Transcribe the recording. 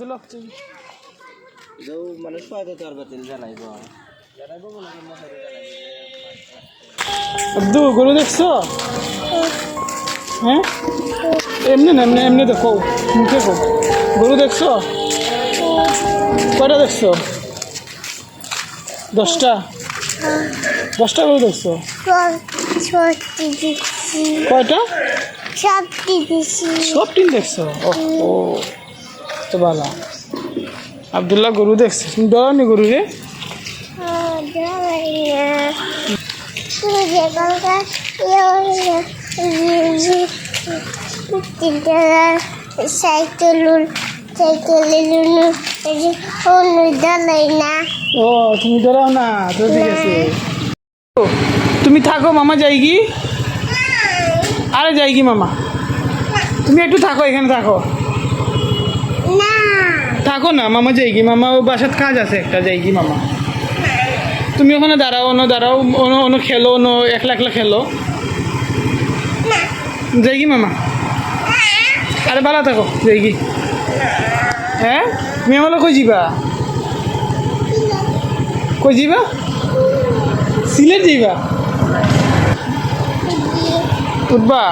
চলো এটাও মানে বাতিল জানাইব জানাইব আব্দু গরু দেখছ? হ্যাঁ? এমনি না এমনি এমনি দেখো মুখে কো গরু দেখছ? কয়টা দেখছ? দশটা? দশটা গরু দেখছ? কয়টা? সব টিন দেখছ? ও তো ভালো আবদুল্লাহ গরু দেখছে। তুমি ডরানি গরু রে ও তুমি ডরাও না তো ঠিক আছে। তুমি থাকো মামা যাই কি আরে যাই কি মামা। তুমি একটু থাকো এখানে থাকো। থাকো না, মামা যাই কি মামা, ও বাসাত কাজ আছে একটা যাই কি মামা। তুমি ওখানে দাঁড়াও, অন্য দাঁড়াও, অন্য অন্য খেলো, অন্য একলা একলা খেলো। যাই কি মামা। আরে ভালো থাকো যাই কি হ্যাঁ? তুমি আমার কই যাবা কই যাবা সিলেট যাইবা উঠবা?